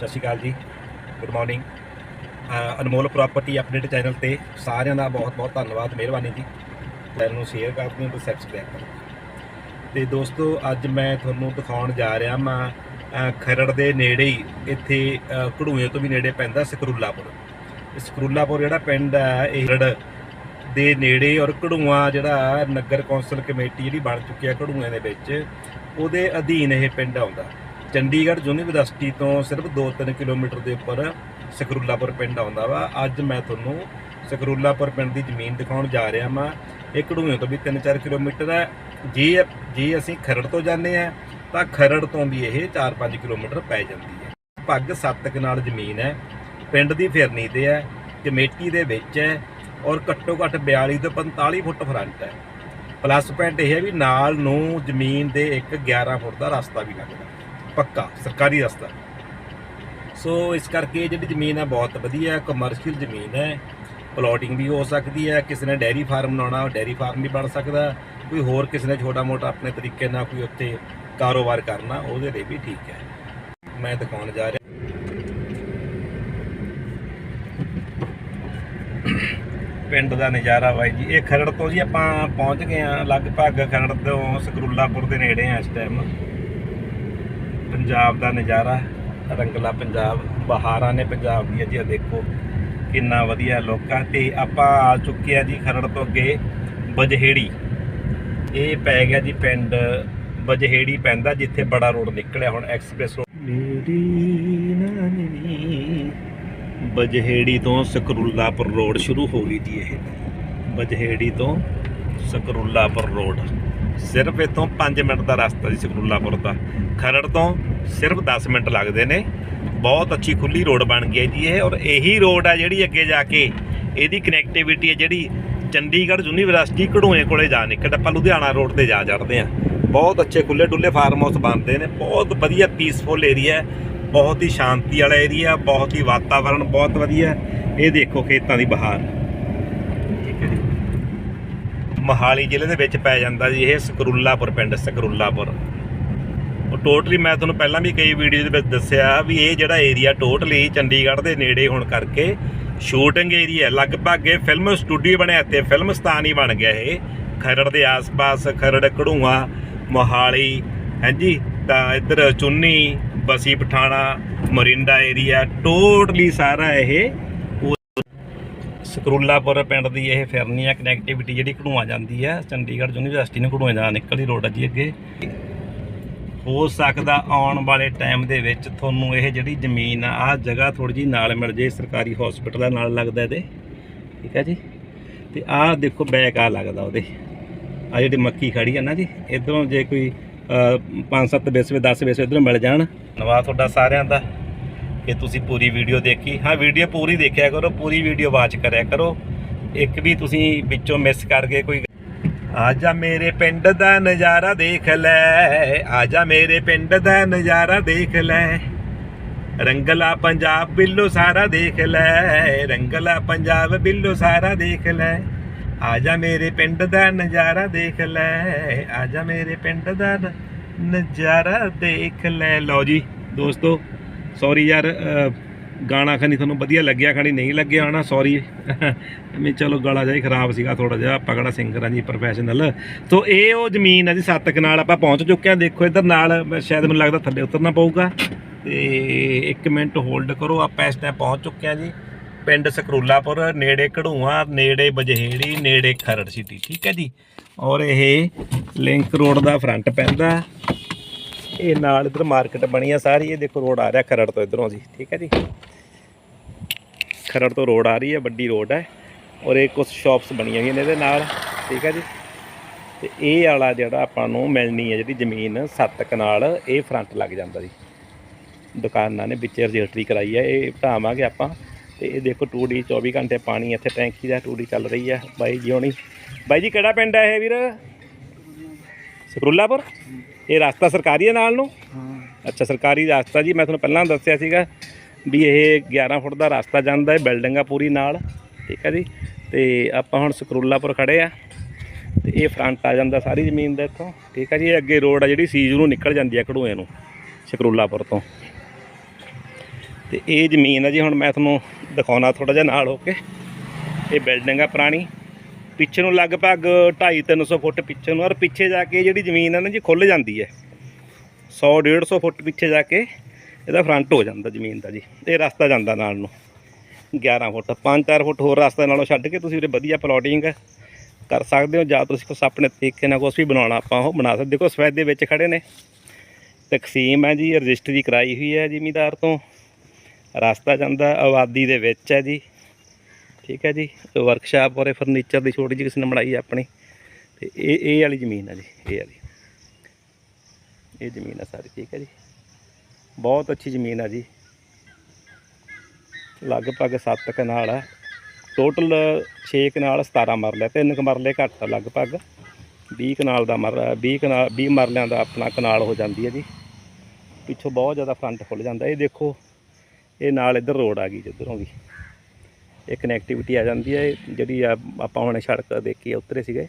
Sat Sri Akal ji. Good morning Anmol property update channel ਤੇ ਸਾਰਿਆਂ ਦਾ ਬਹੁਤ ਬਹੁਤ ਧੰਨਵਾਦ ਮਿਹਰਬਾਨੀ ਜੀ। ਚੈਨਲ ਨੂੰ ਸ਼ੇਅਰ ਕਰ ਦਿਓ ਤੇ ਸਬਸਕ੍ਰਾਈਬ ਕਰੋ ਤੇ ਦੋਸਤੋ ਅੱਜ ਮੈਂ ਤੁਹਾਨੂੰ ਦਿਖਾਉਣ ਜਾ ਰਿਹਾ ਮੈਂ ਖਰੜ ਦੇ ਨੇੜੇ ਹੀ ਇੱਥੇ ਅ, ਘੜੂਏ ਤੋਂ ਵੀ ਨੇੜੇ ਪੈਂਦਾ ਸਕਰੂਲਾਪੁਰ। ਸਕਰੂਲਾਪੁਰ ਜਿਹੜਾ ਪਿੰਡ ਹੈ ਇਹ ਖਰੜ ਦੇ ਨੇੜੇ ਔਰ ਘੜੂਆ ਜਿਹੜਾ ਨਗਰ ਕੌਂਸਲ ਕਮੇਟੀ ਜਿਹੜੀ ਬਣ ਚੁੱਕੀ ਹੈ ਘੜੂਆਂ ਦੇ ਵਿੱਚ ਉਹਦੇ ਅਧੀਨ ਇਹ ਪਿੰਡ ਆਉਂਦਾ। ਚੰਡੀਗੜ੍ਹ ਯੂਨੀਵਰਸਿਟੀ ਤੋਂ ਸਿਰਫ 2-3 ਕਿਲੋਮੀਟਰ ਦੇ ਉੱਪਰ ਸਕਰੂਲਾਪੁਰ ਪਿੰਡ ਆਉਂਦਾ ਵਾ। ਅੱਜ ਮੈਂ ਤੁਹਾਨੂੰ ਸਕਰੂਲਾਪੁਰ ਪਿੰਡ ਦੀ ਜ਼ਮੀਨ ਦਿਖਾਉਣ ਜਾ ਰਿਹਾ ਮੈਂ ਇਹ ਘੜੂਏ ਤੋਂ ਵੀ 3-4 ਕਿਲੋਮੀਟਰ ਹੈ। ਜੇ ਜੇ ਅਸੀਂ ਖਰੜ ਤੋਂ ਜਾਂਦੇ ਆ ਤਾਂ ਖਰੜ ਤੋਂ ਵੀ ਇਹ 4-5 ਕਿਲੋਮੀਟਰ ਪੈ ਜਾਂਦੀ ਹੈ। ਪੱਗ 7 ਕਨਾਲ ਜ਼ਮੀਨ ਹੈ। ਪਿੰਡ ਦੀ ਫਿਰਨੀ ਤੇ ਹੈ, ਕਮੇਟੀ ਦੇ ਵਿੱਚ ਹੈ ਔਰ ਘੱਟੋ ਘੱਟ 42 ਤੋਂ 45 ਫੁੱਟ ਫਰੰਟ ਹੈ। ਪਲੱਸ ਪੁਆਇੰਟ ਇਹ ਹੈ ਵੀ ਨਾਲ ਨੂੰ ਜ਼ਮੀਨ ਦੇ ਇੱਕ 11 ਫੁੱਟ ਦਾ ਰਸਤਾ ਵੀ ਲੱਗਦਾ। ਪੱਕਾ, ਸਰਕਾਰੀ ਰਸਤਾ। ਸੋ ਇਸ ਕਰਕੇ ਜਿਹੜੀ ਜ਼ਮੀਨ ਹੈ ਬਹੁਤ ਵਧੀਆ ਕਮਰਸ਼ੀਅਲ ਜ਼ਮੀਨ ਹੈ। ਪਲੋਟਿੰਗ ਵੀ ਹੋ ਸਕਦੀ ਹੈ, ਕਿਸੇ ਨੇ ਡੈਰੀ ਫਾਰਮ ਬਣਾਉਣਾ ਡੈਰੀ ਫਾਰਮ ਵੀ ਬਣ ਸਕਦਾ। ਕੋਈ ਹੋਰ ਕਿਸੇ ਨੇ ਛੋਟਾ ਮੋਟਾ ਆਪਣੇ ਤਰੀਕੇ ਨਾਲ ਕੋਈ ਉੱਥੇ ਕਾਰੋਬਾਰ ਕਰਨਾ, ਉਹਦੇ ਲਈ ਵੀ ਠੀਕ ਹੈ। ਮੈਂ ਦਿਖਾਉਣ ਜਾ ਰਿਹਾ। ਪਿੰਡ ਦਾ ਨਜ਼ਾਰਾ ਬਾਈ ਜੀ, ਇਹ ਖਰੜ ਤੋਂ ਜੀ ਆਪਾਂ ਪਹੁੰਚ ਗਏ ਆ ਲਗਭਗ ਖਰੜ ਤੋਂ ਸਕਰੂਲਾਪੁਰ ਦੇ ਨੇੜੇ ਆ ਇਸ ਟਾਈਮ ਪੰਜਾਬ ਦਾ ਨਜ਼ਾਰਾ ਰੰਗਲਾ ਪੰਜਾਬ ਬਹਾਰਾਂ ਨੇ ਪੰਜਾਬ ਦੀਆਂ ਜੀ ਦੇਖੋ ਕਿੰਨਾ ਵਧੀਆ ਲੋਕਾਂ ਤੇ ਆਪਾਂ ਆ ਚੁੱਕੇ ਆ ਜੀ ਖਰੜ ਤੋਂ ਅੱਗੇ ਬਜਹੇੜੀ। ਇਹ ਪੈ ਗਿਆ ਜੀ ਪਿੰਡ ਬਜਹੇੜੀ ਪੈਂਦਾ ਜਿੱਥੇ ਬੜਾ ਰੋਡ ਨਿਕਲਿਆ ਹੁਣ ਐਕਸਪ੍ਰੈਸ ਰੋਡ। ਬਜਹੇੜੀ ਤੋਂ ਸਕਰੂਲਾਪੁਰ ਰੋਡ ਸ਼ੁਰੂ ਹੋ ਗਈ ਜੀ ਇਹ। ਬਜਹੇੜੀ ਤੋਂ ਸਕਰੂਲਾਪੁਰ ਰੋਡ। ਸਿਰਫ ਇੱਥੋਂ 5 ਮਿੰਟ ਦਾ ਰਸਤਾ ਜੀ ਸਕਰੂਲਾਪੁਰ ਦਾ। ਖਰੜ ਤੋਂ ਸਿਰਫ 10 ਮਿੰਟ ਲੱਗਦੇ ਨੇ। ਬਹੁਤ ਅੱਛੀ ਖੁੱਲੀ ਰੋਡ ਬਣ ਗਈ ਹੈ ਜੀ ਇਹ ਔਰ ਇਹੀ ਰੋਡ ਆ ਜਿਹੜੀ ਅੱਗੇ ਜਾ ਕੇ ਇਹਦੀ ਕਨੈਕਟੀਵਿਟੀ ਹੈ ਜਿਹੜੀ ਚੰਡੀਗੜ੍ਹ ਯੂਨੀਵਰਸਿਟੀ ਘੜੂਏ ਕੋਲੇ ਜਾ ਨਿਕਲ। ਆਪਾਂ ਲੁਧਿਆਣਾ ਰੋਡ ਤੇ ਜਾ ਚੜਦੇ ਆ ਬਹੁਤ ਅੱਛੇ ਖੁੱਲੇ ਡੁੱਲੇ ਫਾਰਮ ਹਾਊਸ ਬਣਦੇ ਨੇ। ਬਹੁਤ ਵਧੀਆ ਪੀਸਫੁਲ ਏਰੀਆ ਬਹੁਤ ਹੀ ਸ਼ਾਂਤੀ ਵਾਲਾ ਏਰੀਆ ਬਹੁਤ ਹੀ ਵਾਤਾਵਰਣ ਬਹੁਤ ਵਧੀਆ ਇਹ ਦੇਖੋ ਖੇਤਾਂ ਦੀ ਬਹਾਰ। ਮੋਹਾਲੀ ਜ਼ਿਲ੍ਹੇ ਦੇ ਵਿੱਚ ਪੈ ਜਾਂਦਾ ਜੀ, ਇਹ ਸਕਰੂਲਾਪੁਰ, ਪਿੰਡ ਸਕਰੂਲਾਪੁਰ। ਉਹ ਟੋਟਲੀ ਮੈਂ ਤੁਹਾਨੂੰ ਪਹਿਲਾਂ ਵੀ ਕਈ ਵੀਡੀਓ ਦੇ ਵਿੱਚ ਦੱਸਿਆ ਵੀ ਇਹ ਜਿਹੜਾ ਏਰੀਆ ਟੋਟਲੀ ਚੰਡੀਗੜ੍ਹ ਦੇ ਨੇੜੇ ਹੋਣ ਕਰਕੇ ਸ਼ੂਟਿੰਗ ਏਰੀਆ ਲਗਭਗ ਇਹ ਫਿਲਮ ਸਟੂਡੀਓ ਬਣਿਆ ਤੇ ਫਿਲਮ ਸਥਾਨ ਹੀ ਬਣ ਗਿਆ ਇਹ। ਖਰੜ ਦੇ ਆਸ-ਪਾਸ, ਖਰੜ, ਘੜੂਆ, ਮੋਹਾਲੀ, ਹਾਂਜੀ? ਤਾਂ ਇੱਧਰ ਚੁੰਨੀ, ਬਸੀ ਪਠਾਣਾ, ਮਰਿੰਡਾ ਏਰੀਆ, ਟੋਟਲੀ ਸਾਰਾ ਇਹ ਸਕਰੂਲਾਪੁਰ ਪਿੰਡ ਦੀ ਇਹ ਫਿਰਨੀ ਆ ਕਨੈਕਟੀਵਿਟੀ ਜਿਹੜੀ ਘੜੂਆ ਜਾਂਦੀ ਆ, ਚੰਡੀਗੜ੍ਹ ਯੂਨੀਵਰਸਿਟੀ ਨੂੰ ਘੜੂਆ ਜਾਣ, ਨਿਕਲਦੀ ਰੋਡ ਆ ਜੀ ਅੱਗੇ। ਹੋ ਸਕਦਾ ਆਉਣ ਵਾਲੇ ਟਾਈਮ ਦੇ ਵਿੱਚ ਤੁਹਾਨੂੰ ਇਹ ਜਿਹੜੀ ਜ਼ਮੀਨ ਆ, ਆਹ ਜਗ੍ਹਾ ਥੋੜੀ ਜੀ ਨਾਲ ਮਿਲ ਜੇ, ਸਰਕਾਰੀ ਹਸਪੀਟਲ ਦਾ ਨਾਲ ਲੱਗਦਾ ਇਹਦੇ। ਠੀਕ ਹੈ ਜੀ? ਤੇ ਆਹ ਦੇਖੋ ਬੈਕ ਆ ਲੱਗਦਾ ਉਹਦੇ। ਆ ਜਿਹੜੀ ਮੱਕੀ ਖੜੀ ਆ ਨਾ ਜੀ, ਇਧਰੋਂ ਜੇ ਕੋਈ 5-7 ਵਿਸਵੇ 10 ਵਿਸਵੇ ਇਧਰੋਂ ਮਿਲ ਜਾਣ। ਧੰਨਵਾਦ ਤੁਹਾਡਾ ਸਾਰਿਆਂ ਦਾ। ਕਿ ਤੁਸੀਂ ਪੂਰੀ ਵੀਡੀਓ ਦੇਖੀ। ਹਾਂ, ਵੀਡੀਓ ਪੂਰੀ ਦੇਖਿਆ ਕਰੋ, ਪੂਰੀ ਵੀਡੀਓ ਵਾਚ ਕਰਿਆ ਕਰੋ। ਇੱਕ ਵੀ ਤੁਸੀਂ ਵਿੱਚੋਂ ਮਿਸ ਕਰਕੇ ਕੋਈ। ਆਜਾ ਮੇਰੇ ਪਿੰਡ ਦਾ ਨਜ਼ਾਰਾ ਦੇਖ ਲੈ ਆਜਾ ਮੇਰੇ ਪਿੰਡ ਦਾ ਨਜ਼ਾਰਾ ਦੇਖ ਲੈ। ਰੰਗਲਾ ਪੰਜਾਬ ਬਿੱਲੋ ਸਾਰਾ ਦੇਖ ਲੈ, ਰੰਗਲਾ ਪੰਜਾਬ ਬਿੱਲੋ ਸਾਰਾ ਦੇਖ ਲੈ। ਆਜਾ ਮੇਰੇ ਪਿੰਡ ਦਾ ਨਜ਼ਾਰਾ ਦੇਖ ਲੈ ਆਜਾ ਮੇਰੇ ਪਿੰਡ ਦਾ ਨਜ਼ਾਰਾ ਦੇਖ ਲੈ। ਲਓ ਜੀ, ਦੋਸਤੋ ਸੌਰੀ ਯਾਰ ਗਾਣਾ ਖਣੀ ਤੁਹਾਨੂੰ ਵਧੀਆ ਲੱਗਿਆ ਖਣੀ ਨਹੀਂ ਲੱਗਿਆ ਹੋਣਾ, ਸੌਰੀ। ਮੈਂ ਚਲੋ ਗਲਾ ਜਿਹਾ ਹੀ ਖਰਾਬ ਸੀਗਾ ਥੋੜਾ ਜਿਹਾ, ਆਪਾਂ ਕਿਹੜਾ ਸਿੰਗਰ ਆ ਜੀ ਪ੍ਰੋਫੈਸ਼ਨਲ ਸੋ ਇਹ ਉਹ ਜ਼ਮੀਨ ਆ ਜੀ, ਸੱਤ ਕਨਾਲ, ਆਪਾਂ ਪਹੁੰਚ ਚੁੱਕੇ ਆ ਦੇਖੋ ਇੱਧਰ ਨਾਲ, ਸ਼ਾਇਦ ਮੈਨੂੰ ਲੱਗਦਾ ਥੱਲੇ ਉਤਰਨਾ ਪਊਗਾ। ਤੇ 1 ਮਿੰਟ ਹੋਲਡ ਕਰੋ, ਆਪਾਂ ਇਸ ਟਾਈਮ ਪਹੁੰਚ ਚੁੱਕੇ ਆ ਜੀ, ਪਿੰਡ ਸਕਰੂਲਾਪੁਰ, ਨੇੜੇ ਘੜੂਆ, ਨੇੜੇ ਬਜਹੇੜੀ, ਨੇੜੇ ਖਰੜ ਸਿਟੀ ਠੀਕ ਹੈ ਜੀ? ਔਰ ਇਹ ਲਿੰਕ ਰੋਡ ਦਾ ਫਰੰਟ ਪੈਂਦਾ। ਇਹ ਨਾਲ ਇਧਰ ਮਾਰਕੀਟ ਬਣੀ ਆ ਸਾਰੀ। ਇਹ ਦੇਖੋ ਰੋਡ ਆ ਰਿਹਾ ਖਰੜ ਤੋਂ ਇਧਰੋਂ ਜੀ, ਠੀਕ ਹੈ ਜੀ। ਖਰੜ ਤੋਂ ਰੋਡ ਆ ਰਹੀ ਹੈ, ਵੱਡੀ ਰੋਡ ਹੈ ਔਰ ਇਹ ਕੁਝ ਸ਼ਾਪਸ ਬਣੀਆਂ ਹੋਈਆਂ ਨੇ ਇਹਦੇ ਨਾਲ, ਠੀਕ ਹੈ ਜੀ। ਤੇ ਇਹ ਵਾਲਾ ਜਿਹੜਾ ਆਪਾਂ ਨੂੰ ਮਿਲਣੀ ਹੈ ਜਿਹੜੀ ਜ਼ਮੀਨ ਸੱਤ ਕਨਾਲ, ਇਹ ਫਰੰਟ ਲੱਗ ਜਾਂਦਾ ਜੀ। ਦੁਕਾਨਾਂ ਨੇ ਵਿੱਚ ਰਜਿਸਟਰੀ ਕਰਾਈ ਹੈ, ਇਹ ਢਾਵਾਂਗੇ ਆਪਾਂ। ਤੇ ਇਹ ਦੇਖੋ 2D 24 ਘੰਟੇ ਪਾਣੀ ਇੱਥੇ ਟੈਂਕੀ ਦਾ 2D ਚੱਲ ਰਹੀ ਹੈ, ਬਾਈ ਜੀ ਹੋਣੀ। ਬਾਈ ਜੀ, ਕਿਹੜਾ ਪਿੰਡ ਹੈ ਇਹ ਵੀਰ? ਸਕਰੂਲਾਪੁਰ? ਇਹ ਰਸਤਾ ਸਰਕਾਰੀ ਹੈ ਨਾਲ ਨੂੰ? ਅੱਛਾ ਸਰਕਾਰੀ ਰਸਤਾ ਜੀ ਮੈਂ ਤੁਹਾਨੂੰ ਪਹਿਲਾਂ ਦੱਸਿਆ ਸੀਗਾ ਵੀ ਇਹ 11 ਫੁੱਟ ਦਾ ਰਸਤਾ ਜਾਂਦਾ ਹੈ ਬਿਲਡਿੰਗ ਆ ਪੂਰੀ ਨਾਲ ਠੀਕ ਹੈ ਜੀ? ਤੇ ਆਪਾਂ ਹੁਣ ਸਕਰੂਲਾਪੁਰ ਖੜੇ ਆ ਤੇ ਇਹ ਫਰੰਟ ਆ ਜਾਂਦਾ ਸਾਰੀ ਜ਼ਮੀਨ ਦਾ ਇੱਥੋਂ ਠੀਕ ਹੈ ਜੀ? ਇਹ ਅੱਗੇ ਰੋਡ ਆ ਜਿਹੜੀ ਸੀਜੂ ਨੂੰ ਨਿਕਲ ਜਾਂਦੀ ਆ ਘੜੂਏ ਨੂੰ ਸਕਰੂਲਾਪੁਰ ਤੋਂ। ਤੇ ਇਹ ਜ਼ਮੀਨ ਹੈ ਜੀ ਹੁਣ ਮੈਂ ਤੁਹਾਨੂੰ ਦਿਖਾਉਣਾ ਥੋੜਾ ਜਿਹਾ ਨਾਲ ਹੋ ਕੇ। ਇਹ ਬਿਲਡਿੰਗ ਆ ਪੁਰਾਣੀ ਪਿੱਛੇ ਨੂੰ ਲਗਭਗ 2.5 300 ਫੁੱਟ ਪਿੱਛੇ ਨੂੰ, ਔਰ ਪਿੱਛੇ ਜਾ ਕੇ ਜਿਹੜੀ ਜ਼ਮੀਨ ਹੈ ਨਾ ਜੀ ਖੁੱਲ ਜਾਂਦੀ ਹੈ। 100 150 ਫੁੱਟ ਪਿੱਛੇ ਜਾ ਕੇ ਇਹਦਾ ਫਰੰਟ ਹੋ ਜਾਂਦਾ ਜ਼ਮੀਨ ਦਾ ਜੀ। ਇਹ ਰਸਤਾ ਜਾਂਦਾ ਨਾਲ ਨੂੰ। 11 ਫੁੱਟ 5-4 ਫੁੱਟ ਹੋਰ ਰਸਤਾ ਨਾਲੋਂ ਛੱਡ ਕੇ ਤੁਸੀਂ ਉਰੇ ਵਧੀਆ ਪਲੋਟਿੰਗ ਕਰ ਸਕਦੇ ਹੋ। ਜਾਂ ਤੁਸੀਂ ਕੁਛ ਆਪਣੇ ਤਰੀਕੇ ਨਾਲ ਕੁਛ ਵੀ ਬਣਾਉਣਾ ਆਪਾਂ ਉਹ ਬਣਾ ਸਕਦੇ ਦੇਖੋ ਸਵੈਦ ਦੇ ਵਿੱਚ ਖੜੇ ਨੇ। ਤਕਸੀਮ ਹੈ ਜੀ, ਰਜਿਸਟਰੀ ਕਰਾਈ ਹੋਈ ਹੈ ਜ਼ਿਮੀਦਾਰ ਤੋਂ। ਰਸਤਾ ਜਾਂਦਾ ਆਬਾਦੀ ਦੇ ਵਿੱਚ ਹੈ ਜੀ। ਠੀਕ ਹੈ ਜੀ। ਵਰਕਸ਼ਾਪ ਔਰ ਫਰਨੀਚਰ ਦੀ ਛੋਟੀ ਜਿਹੀ ਕਿਸੇ ਨੇ ਬਣਾਈ ਹੈ ਆਪਣੀ। ਤੇ ਇਹ ਇਹ ਵਾਲੀ ਜ਼ਮੀਨ ਆ ਜੀ, ਇਹ ਵਾਲੀ। ਇਹ ਜ਼ਮੀਨ ਆ ਸਾਰੀ, ਠੀਕ ਹੈ ਜੀ। ਬਹੁਤ ਅੱਛੀ ਜ਼ਮੀਨ ਆ ਜੀ। ਲਗਭਗ 7 ਕਨਾਲ ਆ। ਟੋਟਲ 6 ਕਨਾਲ 17 ਮਰਲੇ, ਤਿੰਨ ਕੁ ਮਰਲੇ ਘੱਟ ਆ ਲਗਭਗ। 20 ਕਨਾਲ ਦਾ ਮਰ 20 ਕਨਾਲ 20 ਮਰਲਿਆਂ ਦਾ ਆਪਣਾ ਕਨਾਲ ਹੋ ਜਾਂਦੀ ਹੈ ਜੀ। ਪਿੱਛੋਂ ਬਹੁਤ ਜ਼ਿਆਦਾ ਫਰੰਟ ਖੁੱਲ ਜਾਂਦਾ। ਇਹ ਦੇਖੋ, ਇਹ ਨਾਲ ਇੱਧਰ ਰੋਡ ਆ ਗਈ ਜਿੱਧਰੋਂ ਵੀ। ਇਹ ਕਨੈਕਟੀਵਿਟੀ ਆ ਜਾਂਦੀ ਹੈ ਇਹ ਜਿਹੜੀ ਆ ਆਪਾਂ ਹੁਣ ਸੜਕ ਦੇਖੀ ਆ, ਉਤਰੇ ਸੀਗੇ।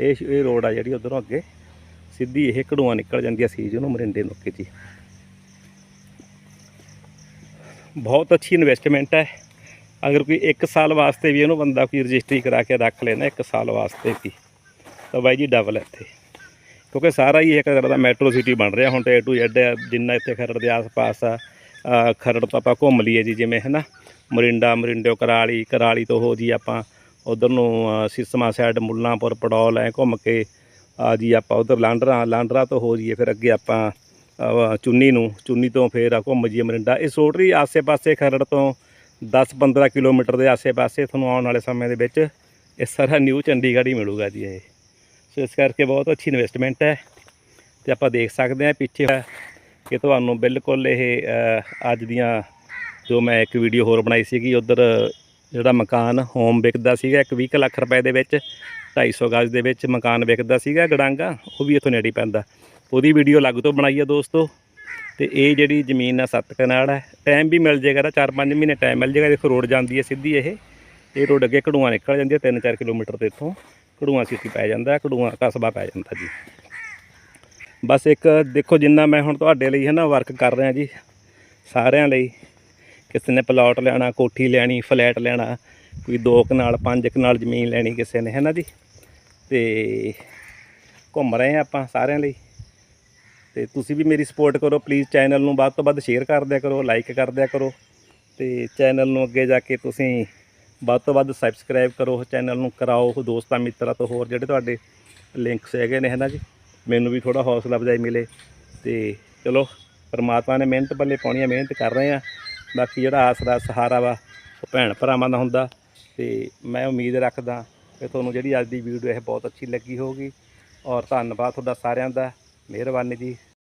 ਇਹ ਸ਼- ਇਹ ਰੋਡ ਆ ਜਿਹੜੀ ਉਧਰੋਂ ਅੱਗੇ। ਸਿੱਧੀ ਇਹ ਕਢੂਆਂ ਨਿਕਲ ਜਾਂਦੀ ਆ ਸੀਜ ਨੂੰ ਮਰਿੰਡੇ ਨੂੰ ਅੱਗੇ ਜੀ। ਬਹੁਤ ਅੱਛੀ ਇਨਵੈਸਟਮੈਂਟ ਹੈ। ਅਗਰ ਕੋਈ 1 ਸਾਲ ਵਾਸਤੇ ਵੀ ਇਹਨੂੰ ਬੰਦਾ ਕੋਈ ਰਜਿਸਟਰੀ ਕਰਾ ਕੇ ਰੱਖ ਲੈਣਾ 1 ਸਾਲ ਵਾਸਤੇ ਵੀ, ਤਾਂ ਬਾਈ ਜੀ ਡਬਲ ਇੱਥੇ। ਕਿਉਂਕਿ ਸਾਰਾ ਹੀ ਇੱਕ ਤਰ੍ਹਾਂ ਦਾ ਮੈਟਰੋ ਸਿਟੀ ਬਣ ਰਿਹਾ। ਹੁਣ ਤੇ ਏ ਟੂ ਜ਼ੈਡ ਜਿੰਨਾ ਇੱਥੇ ਖਰੜ ਦੇ ਆਸ-ਪਾਸ ਆ ਖਰੜ ਤੋਂ ਆਪਾਂ ਘੁੰਮ ਲਈਏ ਜੀ, ਜਿਵੇਂ ਹੈ ਨਾ ਮੋਰਿੰਡਾ ਮਰਿੰਡੋ ਕਰਾਲੀ ਕਰਾਲੀ ਤੋਂ ਹੋ ਜੀ ਆਪਾਂ ਉਧਰ ਨੂੰ ਸਿਸਮਾ ਸਾਈਡ ਮੁੱਲਾਂਪੁਰ, ਪੜੌਲ ਐ ਘੁੰਮ ਕੇ ਆ ਜੀ ਆਪਾਂ ਉਧਰ ਲਾਂਡਰਾ ਲਾਂਡਰਾ ਤੋਂ ਹੋ ਜੀਏ ਫਿਰ ਅੱਗੇ ਆਪਾਂ ਚੁੰਨੀ ਨੂੰ, ਚੁੰਨੀ ਤੋਂ ਫੇਰ ਘੁੰਮ ਜੀਏ ਮਰਿੰਡਾ। ਇਹ ਸੋਟਰੀ ਆਸੇ-ਪਾਸੇ ਖਰੜ ਤੋਂ 10-15 ਕਿਲੋਮੀਟਰ ਦੇ ਆਸੇ-ਪਾਸੇ ਤੁਹਾਨੂੰ ਆਉਣ ਵਾਲੇ ਸਮੇਂ ਦੇ ਵਿੱਚ ਇਹ ਸਾਰਾ ਨਿਊ ਚੰਡੀਗੜ੍ਹ ਹੀ ਮਿਲੂਗਾ ਜੀ ਇਹ। ਸੋ ਇਸ ਕਰਕੇ ਬਹੁਤ ਅੱਛੀ ਇਨਵੈਸਟਮੈਂਟ ਹੈ ਤੇ ਆਪਾਂ ਦੇਖ ਸਕਦੇ ਹਾਂ ਪਿੱਛੇ ਕਿ ਤੁਹਾਨੂੰ ਬਿਲਕੁਲ ਇਹ ਅੱਜ ਦੀਆਂ ਜੋ ਮੈਂ ਇੱਕ ਵੀਡੀਓ ਹੋਰ ਬਣਾਈ ਸੀਗੀ ਉਧਰ ਜਿਹੜਾ ਮਕਾਨ ਹੋਮ ਵਿਕਦਾ ਸੀਗਾ ਇੱਕ 20 ਕੁ ਲੱਖ ਰੁਪਏ ਦੇ ਵਿੱਚ 250 ਗਜ਼ ਦੇ ਵਿੱਚ ਮਕਾਨ ਵਿਕਦਾ ਸੀਗਾ ਗੜਾਂਗਾ ਉਹ ਵੀ ਇੱਥੋਂ ਨੇੜੇ ਪੈਂਦਾ। ਉਹਦੀ ਵੀਡੀਓ ਅਲੱਗ ਤੋਂ ਬਣਾਈ ਆ ਦੋਸਤੋ ਤੇ ਇਹ ਜਿਹੜੀ ਜ਼ਮੀਨ ਆ ਸੱਤ ਕਨਾਲ ਹੈ ਟਾਈਮ ਵੀ ਮਿਲ ਜੇਗਾ 4-5 ਮਹੀਨੇ ਟਾਈਮ ਮਿਲ ਜਾਏਗਾ ਦੇਖੋ ਰੋਡ ਜਾਂਦੀ ਹੈ ਸਿੱਧੀ ਇਹ ਇਹ ਰੋਡ ਅੱਗੇ ਕਢੂਆਂ ਨਿਕਲ ਜਾਂਦੀ ਹੈ 3-4 ਕਿਲੋਮੀਟਰ ਤੇ ਇੱਥੋਂ ਕਢੂਆਂ ਸਿੱਧੀ ਪੈ ਜਾਂਦਾ ਹੈ, ਕਸਬਾ ਪੈ ਜਾਂਦਾ ਜੀ। ਬਸ ਇੱਕ ਦੇਖੋ ਜਿੰਨਾ ਮੈਂ ਹੁਣ ਤੁਹਾਡੇ ਲਈ ਹੈ ਨਾ ਵਰਕ ਕਰ ਰਿਹਾ ਜੀ ਸਾਰਿਆਂ ਲਈ ਕਿਸੇ ਨੇ ਪਲਾਟ ਲੈਣਾ, ਕੋਠੀ ਲੈਣੀ ਫਲੈਟ ਲੈਣਾ ਕੋਈ ਦੋ ਕਨਾਲ ਪੰਜ ਕਨਾਲ ਜ਼ਮੀਨ ਲੈਣੀ ਕਿਸੇ ਨੇ ਹੈ ਨਾ ਜੀ? ਤੇ ਘੁੰਮ ਰਹੇ ਹਾਂ ਆਪਾਂ ਸਾਰਿਆਂ ਲਈ। ਤੇ ਤੁਸੀਂ ਵੀ ਮੇਰੀ ਸਪੋਰਟ ਕਰੋ ਪਲੀਜ਼ ਚੈਨਲ ਨੂੰ ਵੱਧ ਤੋਂ ਵੱਧ ਸ਼ੇਅਰ ਕਰ ਦਿਆ ਕਰੋ ਲਾਈਕ ਕਰ ਦਿਆ ਕਰੋ। ਤੇ ਚੈਨਲ ਨੂੰ ਅੱਗੇ ਜਾ ਕੇ ਤੁਸੀਂ ਵੱਧ ਤੋਂ ਵੱਧ ਸਬਸਕ੍ਰਾਈਬ ਕਰੋ ਚੈਨਲ ਨੂੰ ਕਰਾਓ, ਦੋਸਤਾਂ, ਮਿੱਤਰਾਂ ਤੋਂ ਹੋਰ ਜਿਹੜੇ ਤੁਹਾਡੇ ਲਿੰਕਸ ਹੈਗੇ ਨੇ ਹੈ ਨਾ ਜੀ? ਮੈਨੂੰ ਵੀ ਥੋੜਾ ਹੌਸਲਾ ਅਫਜ਼ਾਈ ਮਿਲੇ। ਤੇ ਚਲੋ, ਪਰਮਾਤਮਾ ਨੇ ਮਿਹਨਤ ਬੱਲੇ ਪਾਉਣੀ ਆ ਮਿਹਨਤ ਕਰ ਰਹੇ ਆ ਬਾਕੀ ਜਿਹੜਾ ਆਸਰਾ ਸਹਾਰਾ ਵਾ, ਉਹ ਭੈਣ ਭਰਾਵਾਂ ਦਾ ਹੁੰਦਾ। ਤੇ ਮੈਂ ਉਮੀਦ ਰੱਖਦਾ ਕਿ ਤੁਹਾਨੂੰ ਜਿਹੜੀ ਅੱਜ ਦੀ ਵੀਡੀਓ ਇਹ ਬਹੁਤ ਅੱਛੀ ਲੱਗੀ ਹੋਊਗੀ। ਔਰ ਧੰਨਵਾਦ ਤੁਹਾਡਾ ਸਾਰਿਆਂ ਦਾ। ਮਿਹਰਬਾਨੀ ਜੀ।